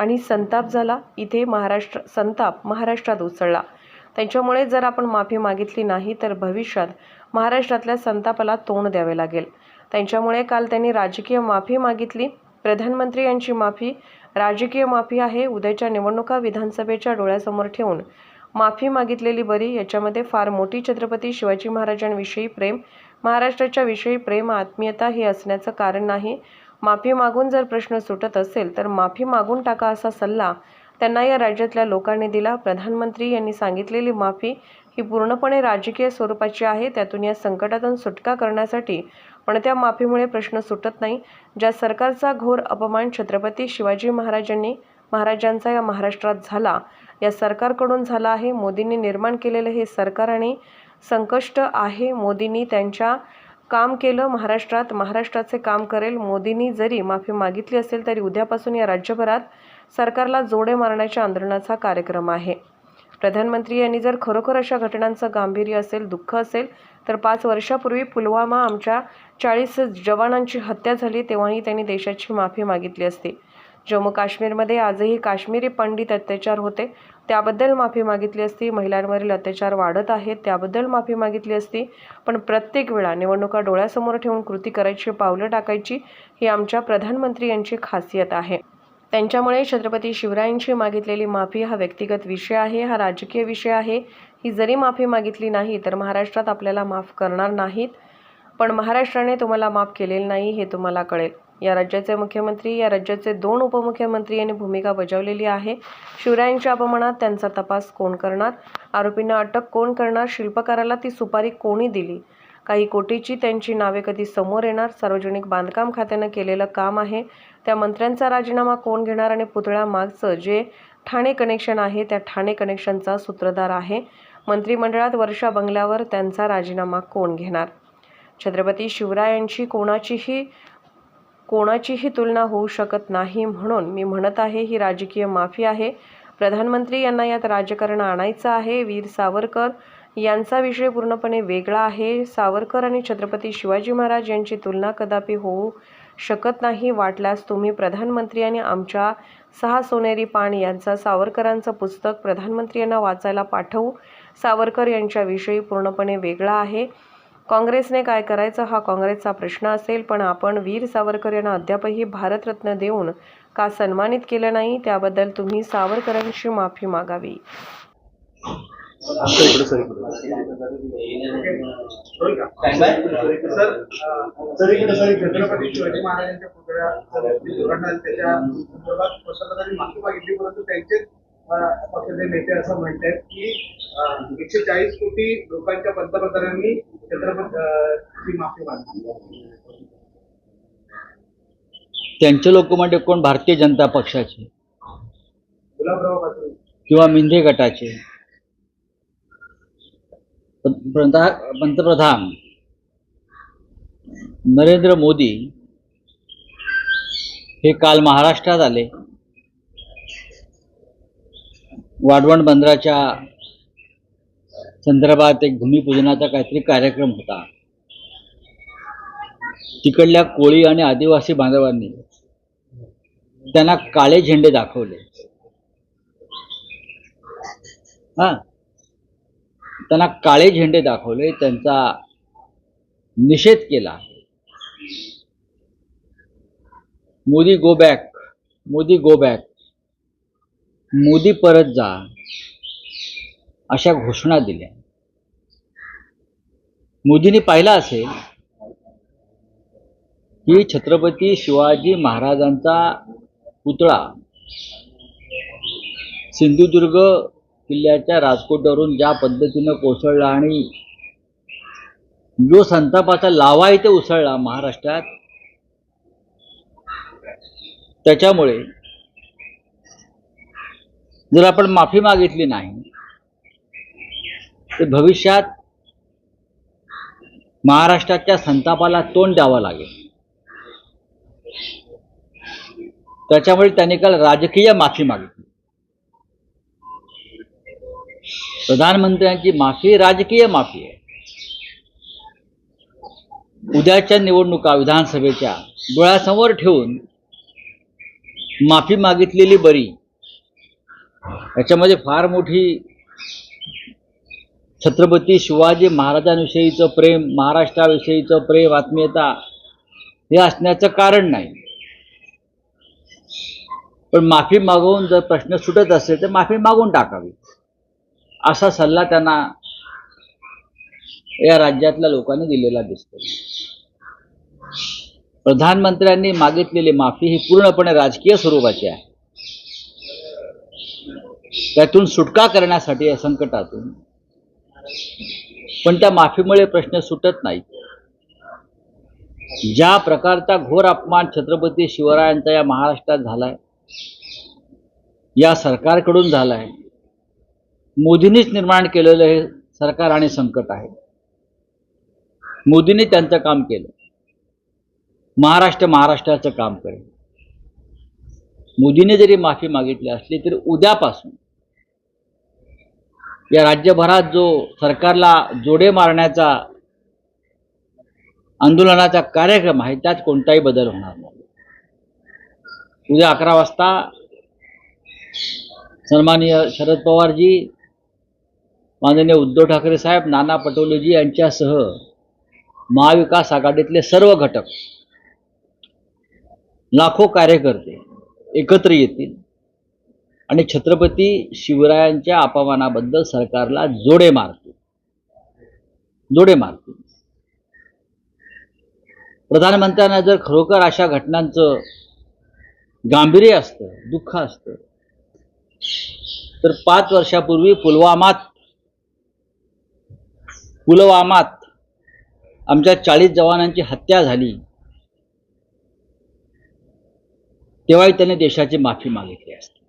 आणि संताप झाला. इथे महाराष्ट्र संताप महाराष्ट्रात उसळला. त्यांच्यामुळे जर आपण माफी मागितली नाही तर भविष्यात महाराष्ट्रातल्या संतापाला तोंड द्यावे लागेल. त्यांच्यामुळे काल त्यांनी राजकीय माफी मागितली. प्रधानमंत्री यांची माफी राजकीय माफी आहे उद्याच्या निवडणुका विधानसभेच्या डोळ्यासमोर ठेवून. माफी मागितलेली बरी याच्यामध्ये फार मोठी छत्रपती शिवाजी महाराजांविषयी प्रेम महाराष्ट्राच्या विषयी प्रेम आत्मीयता हे असण्याचं कारण नाही. माफी मागून जर प्रश्न सुटत असेल तर माफी मागून टाका असा सल्ला त्यांना या राज्यातल्या लोकांनी दिला. प्रधानमंत्री यांनी सांगितलेली माफी ही पूर्णपणे राजकीय स्वरूपाची आहे. त्यातून या संकटातून सुटका करण्यासाठी पण त्या माफीमुळे प्रश्न सुटत नाही. ज्या सरकारचा घोर अपमान छत्रपती शिवाजी महाराजांनी महाराजांचा या महाराष्ट्रात झाला या सरकारकडून झाला आहे. मोदींनी निर्माण केलेलं हे सरकार आणि संकष्ट आहे. मोदींनी त्यांच्या काम केलं महाराष्ट्रात महाराष्ट्राचे काम करेल मोदींनी जरी माफी मागितली असेल तरी उद्यापासून या राज्यभरात सरकारला जोडे मारण्याच्या आंदोलनाचा कार्यक्रम आहे. प्रधानमंत्री यांनी जर खरोखर अशा घटनांचं गांभीर्य असेल दुःख असेल तर पाच वर्षापूर्वी पुलवामा आमच्या चाळीस जवानांची हत्या झाली तेव्हाही त्यांनी देशाची माफी मागितली असती. जम्मू काश्मीरमध्ये आजही काश्मीरी पंडित अत्याचार होते. त्याबद्दल माफी मागितली असती. महिलांवरील अत्याचार वाढत आहेत. त्याबद्दल माफी मागितली असती. पण प्रत्येक वेळा निवडणुका डोळ्यासमोर ठेवून कृती करायची पावलं टाकायची ही आमच्या प्रधानमंत्री यांची खासियत आहे. त्यांच्यामुळे छत्रपती शिवरायांची मागितलेली माफी हा व्यक्तिगत विषय आहे हा राजकीय विषय आहे. ही जरी माफी मागितली नाही तर महाराष्ट्रात आपल्याला माफ करणार नाहीत. पण महाराष्ट्राने तुम्हाला माफ केलेलं नाही हे तुम्हाला कळेल. या राज्याचे मुख्यमंत्री या राज्याचे दोन उपमुख्यमंत्री यांनी भूमिका बजावलेली आहे. शिवरायांच्या अपमानात त्यांचा तपास कोण करणार? आरोपींना अटक कोण करणार? शिल्पकाराला ती सुपारी कोणी दिली? काही कोटीची त्यांची नावे कधी समोर येणार? सार्वजनिक बांधकाम खात्यानं केलेलं काम आहे. त्या मंत्र्यांचा राजीनामा कोण घेणार आणि पुतळ्या मागचं? जे ठाणे कनेक्शन आहे त्या ठाणे कनेक्शनचा सूत्रधार आहे. मंत्रिमंडळात वर्षा बंगल्यावर त्यांचा राजीनामा कोण घेणार? छत्रपती शिवरायांची कोणाचीही कोणाचीही तुलना होऊ शकत नाही म्हणून मी म्हणत आहे ही राजकीय माफी आहे. प्रधानमंत्री यांना यात राजकारण आणायचं आहे. वीर सावरकर यांचा विषय पूर्णपणे वेगळा आहे. सावरकर आणि छत्रपती शिवाजी महाराज यांची तुलना कदापि होऊ शकत नाही वाटल्यास तुम्ही प्रधानमंत्री आणि आमच्या सहा सोनेरी पाण यांचा सावरकरांचं पुस्तक प्रधानमंत्री यांना वाचायला पाठवू. सावरकर यांच्याविषयी पूर्णपणे वेगळा आहे. काँग्रेसने काय करायचं हा काँग्रेसचा प्रश्न असेल पण आपण वीर सावरकर यांना अद्यापही भारतरत्न देऊन का सन्मानित केलं नाही त्याबद्दल तुम्ही सावरकरांची माफी मागावी. छत्रपती शिवाजी महाराजांच्या पुतळ्या पक्षाचे नेते असं म्हणतात की एकशे चाळीस कोटी लोकांच्या पंतप्रधानांनी त्यांचे लोक म्हणजे कोण? भारतीय जनता पक्षाचे. किंवा मिंधे गटाचे. पंतप्रधान पंतप्रधान नरेंद्र मोदी हे काल महाराष्ट्रात आले. वाढवण बंदराच्या संदर्भात एक भूमिपूजनाचा काहीतरी कार्यक्रम होता. तिकडल्या कोळी आणि आदिवासी बांधवांनी त्यांना काळे झेंडे दाखवले. हा. त्यांना काळे झेंडे दाखवले त्यांचा निषेध केला. Modi go back Modi go back Modi परत जा. अशा घोषणा दिल्या. मोदींनी पाहिलं असेल की छत्रपती शिवाजी महाराजांचा पुतळा सिंधुदुर्ग किल्ल्याच्या राजकोटवरून ज्या पद्धतीनं कोसळला आणि जो संतापाचा लावा इथे उसळला महाराष्ट्रात त्याच्यामुळे जर आपण माफी मागितली नाही ते भविष्यात महाराष्ट्राच्या संतापाला तोंड द्यावं लागेल. त्याच्यामुळे त्यांनी काल राजकीय माफी मागितली. प्रधानमंत्र्यांची माफी राजकीय माफी आहे. उद्याच्या निवडणुका विधानसभेच्या डोळ्यासमोर ठेवून माफी मागितलेली बरी. याच्यामध्ये फार मोठी छत्रपती शिवाजी महाराजांविषयीचं प्रेम महाराष्ट्राविषयीचं प्रेम आत्मीयता हे असण्याचं कारण नाही. पण माफी मागवून जर प्रश्न सुटत असेल तर माफी मागून टाकावी. असा सल्ला त्यांना या राज्यातल्या लोकांनी दिलेला दिसतो. प्रधानमंत्र्यांनी मागितलेली माफी ही पूर्णपणे राजकीय स्वरूपाची आहे. त्यातून सुटका करण्यासाठी या संकटातून पण त्या माफीमुळे प्रश्न सुटत नाही ज्या प्रकारचा घोर अपमान छत्रपती शिवरायांचा या महाराष्ट्रात झालाय या सरकारकडून झालाय मोदींनीच निर्माण केलेलं हे सरकार आणि संकट आहे. मोदींनी त्यांचं काम केलं. महाराष्ट्र महाराष्ट्राचं काम करेल. मोदीने जरी माफी मागितली असली तरी उद्यापासून या राज्यभरात जो सरकारला जोडे मारण्याचा आंदोलनाचा कार्यक्रम आहे त्यात कोणताही बदल होणार नाही. उद्या अकरा वाजता सन्माननीय शरद पवारजी माननीय उद्धव ठाकरे साहेब नाना पटोलेजी यांच्यासह महाविकास आघाडीतले सर्व घटक लाखो कार्यकर्ते एकत्र येतील. आणि छत्रपती शिवरायांच्या अपमानाबद्दल सरकारला जोडे मारतो जोडे मारतो प्रधानमंत्र्यांना जर खरोखर अशा घटनांचं गांभीर्य असतं दुःख असतं तर पाच वर्षापूर्वी पुलवामात पुलवामात आमच्या चाळीस जवानांची हत्या झाली. तेव्हाही त्याने देशाची माफी मागितली असते.